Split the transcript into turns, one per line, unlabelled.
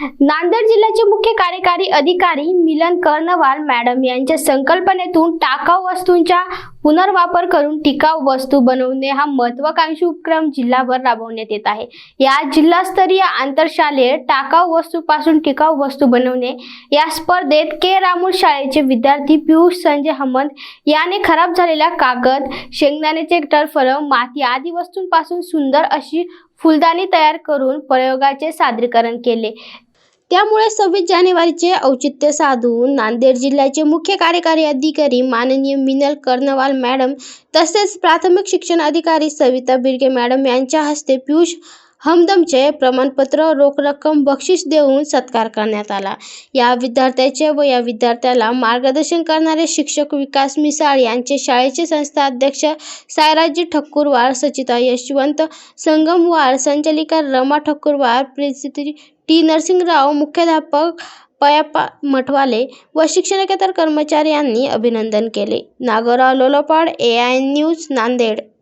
नांदेड जिल्ह्याचे मुख्य कार्यकारी अधिकारी मिलन कर्णवाल मॅडम यांच्या संकल्पनेतून टाकाऊ वस्तूंचा पुनर्वापर करून टिकाऊ वस्तू बनवणे हा महत्वाकांक्षी उपक्रम जिल्हाभर राबवण्यात येत आहे. या जिल्हास्तरीय आंतरशालेय टाकाऊ वस्तूपासून टिकाऊ वस्तू बनवणे या स्पर्धेत के रामूल शाळेचे विद्यार्थी पियुष संजय हमंत याने खराब झालेला कागद शेंगदाण्याचे टरफळ माती आदी वस्तूंपासून सुंदर अशी फुलदाणी तयार करून प्रयोगाचे सादरीकरण केले. त्यामुळे सव्वीस जानेवारीचे औचित्य साधून नांदेड जिल्ह्याचे मुख्य कार्यकारी अधिकारी माननीय मिनल कर्णवाल मॅडम तसेच प्राथमिक शिक्षण अधिकारी सविता बिर्गे मॅडम यांच्या हस्ते पियुष हमदमचे प्रमाणपत्र रोख रक्कम बक्षीस देऊन सत्कार करण्यात आला. या विद्यार्थ्याचे व या विद्यार्थ्याला मार्गदर्शन करणारे शिक्षक विकास मिसाळ यांचे शाळेचे संस्था अध्यक्ष सायराजी ठक्कूरवार सचिता यशवंत संगमवार संचालिका रमा ठक्कूरवार प्रिन्सिपल टी नरसिंगराव मुख्याध्यापक पयाप्पा मठवाले व शिक्षणकेतर कर्मचारी यांनी अभिनंदन केले. Nagorao Lolopad A I news Nanded.